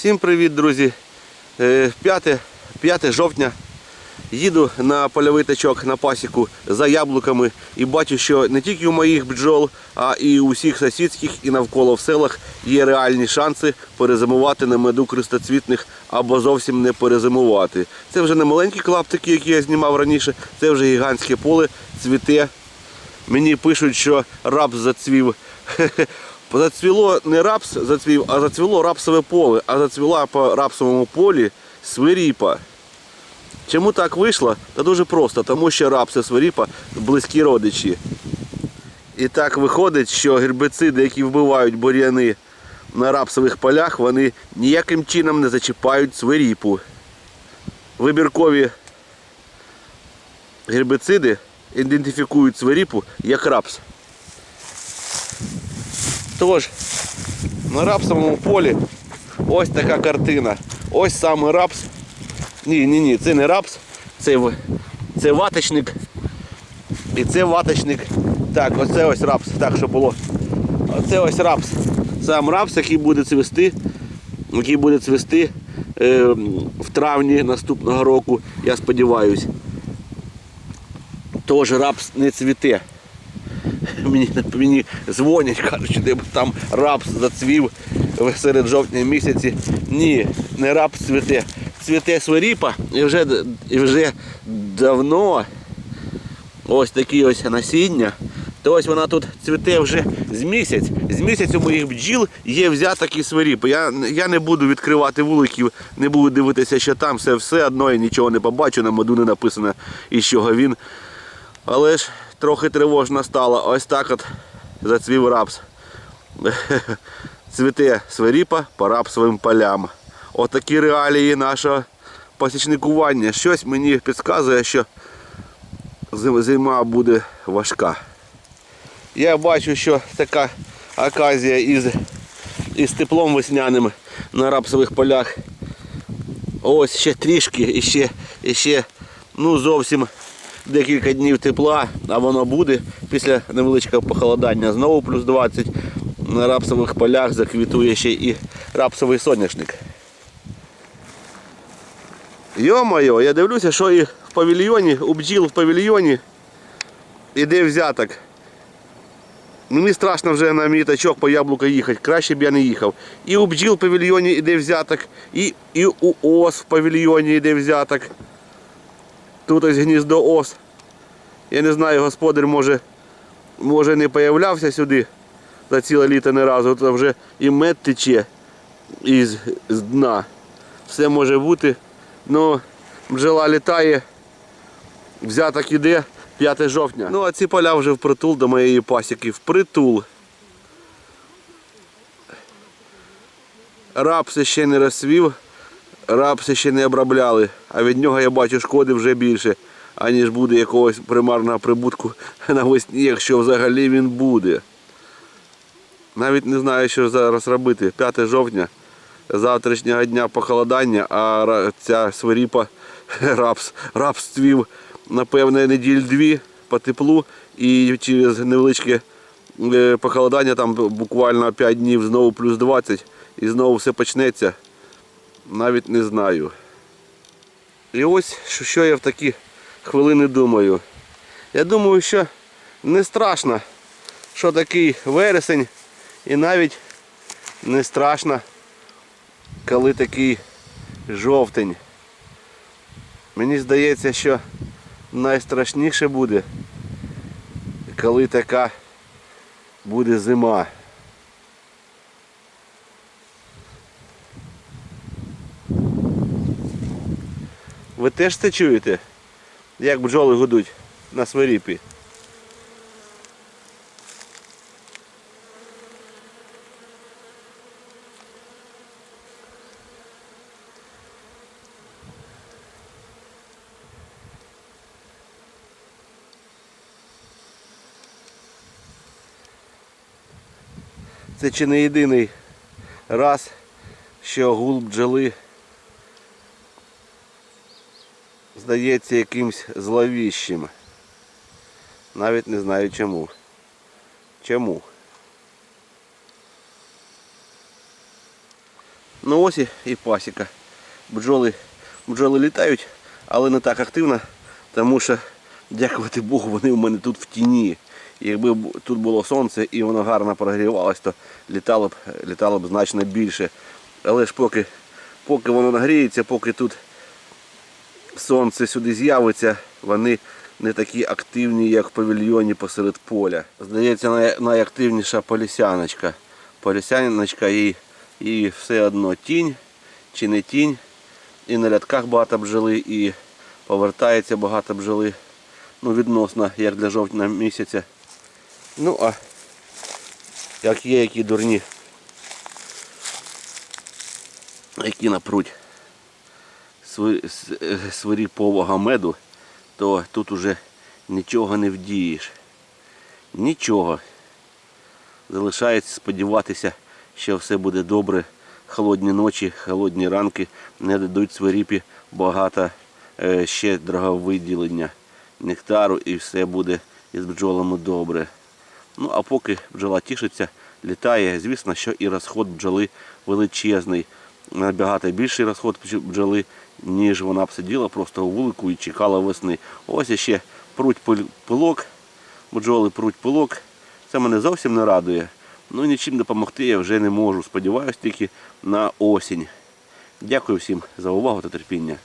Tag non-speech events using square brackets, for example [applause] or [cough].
Всім привіт, друзі! Е, 5, 5 жовтня. Їду на польовий тачок на пасіку за яблуками і бачу, що не тільки у моїх бджол, а і у всіх сусідських і навколо в селах є реальні шанси перезимувати на меду крестоцвітних або зовсім не перезимувати. Це вже не маленькі клаптики, які я знімав раніше, це вже гігантське поле, цвіте. Мені пишуть, що рапс зацвів. [laughs] Зацвіло не рапс зацвів, а зацвіло рапсове поле, а зацвіла по рапсовому полі свиріпа. Чому так вийшло? Та дуже просто, тому що рапс і свиріпа близькі родичі. І так виходить, що гербициди, які вбивають бур'яни на рапсових полях, вони ніяким чином не зачіпають свиріпу. Вибіркові гербициди ідентифікують свиріпу як рапс. Тож, на рапсовому полі ось така картина. Ось саме рапс. Ні, ні, ні, це не рапс, це, це ваточник. І це ваточник. Так, оце ось рапс. Так, що було. Оце ось рапс. Сам рапс, який буде цвісти, який буде цвісти е, в травні наступного року, я сподіваюся. Тож рапс не цвіте. [laughs] Мені, мені дзвонять, кажуть, що там рапс зацвів серед жовтня місяці. Ні, не рапс цвіте. Цвіте свиріпа і вже, і вже давно ось такі ось насіння. То ось вона тут цвіте вже з місяць. З місяць моїх бджіл є взяток і свиріпи. Я, я не буду відкривати вуликів, не буду дивитися, що там все, все одно я нічого не побачу, на моду не написано, із чого він. Але ж трохи тривожно стало. Ось так от зацвів рапс. Цвіте свиріпа по рапсовим полям. Отакі реалії нашого пасічникування. Щось мені підказує, що зима буде важка. Я бачу, що така оказія із, із теплом весняним на рапсових полях. Ось ще трішки, і ще, і ще ну, зовсім декілька днів тепла, а воно буде після невеличкого похолодання. Знову плюс 20 на рапсових полях заквітує ще і рапсовий соняшник. Йо-моє, я дивлюся, що і в павільйоні, у бджіл в павільйоні іде взяток. Мені страшно вже на мій по яблука їхати, краще б я не їхав. І у бджіл в павільйоні йде взяток, і, і у ос в павільйоні йде взяток. Тут ось гніздо ос. Я не знаю, господар може, може не появлявся сюди за ціле літо не разу. Тут вже і мед тече із з дна. Все може бути. Ну, бджола літає, взяток іде 5 жовтня. Ну а ці поля вже впритул до моєї пасіки. Впритул. Рапси ще не розсвів, рапси ще не обробляли, а від нього я бачу шкоди вже більше, аніж буде якогось примарного прибутку [laughs] навесні, якщо взагалі він буде. Навіть не знаю, що зараз робити. 5 жовтня, завтрашнього дня похолодання, а ця свиріпа [laughs] рапс, рапс цвів, напевне, неділь дві по теплу і через невеличке е, похолодання, там буквально 5 днів знову плюс 20 і знову все почнеться. Навіть не знаю. І ось що- я в такі хвилини думаю. Я думаю, що не страшно, що такий вересень, і навіть не страшно, коли такий жовтень. Мені здається, що найстрашніше буде, коли така буде зима. Ви теж це чуєте? Як бджоли гудуть на свиріпі? Це чи не єдиний раз, що гул бджоли здається якимсь зловіщим. Навіть не знаю чому. Чому? Ну ось і, пасіка. Бджоли, бджоли літають, але не так активно, тому що, дякувати Богу, вони у мене тут в тіні. Якби тут було сонце і воно гарно прогрівалось, то літало б, літало б значно більше. Але ж поки, поки воно нагріється, поки тут сонце сюди з'явиться, вони не такі активні, як в павільйоні посеред поля. Здається, найактивніша полісяночка. Полісяночка і, і все одно тінь чи не тінь. І на рядках багато бджоли, і повертається багато бджоли. Ну, відносно, як для жовтня місяця. Ну, а як є які дурні, які напруть свиріпового меду, то тут уже нічого не вдієш. Нічого. Залишається сподіватися, що все буде добре. Холодні ночі, холодні ранки не дадуть свиріпі багато е, щедрого виділення нектару і все буде із бджолами добре. Ну а поки бджола тішиться, літає, звісно, що і розход бджоли величезний. Набагато більший розход бджоли, ніж вона б сиділа просто у вулику і чекала весни. Ось ще пруть пилок, бджоли пруть пилок. Це мене зовсім не радує. Ну нічим допомогти я вже не можу. Сподіваюсь тільки на осінь. Дякую всім за увагу та терпіння.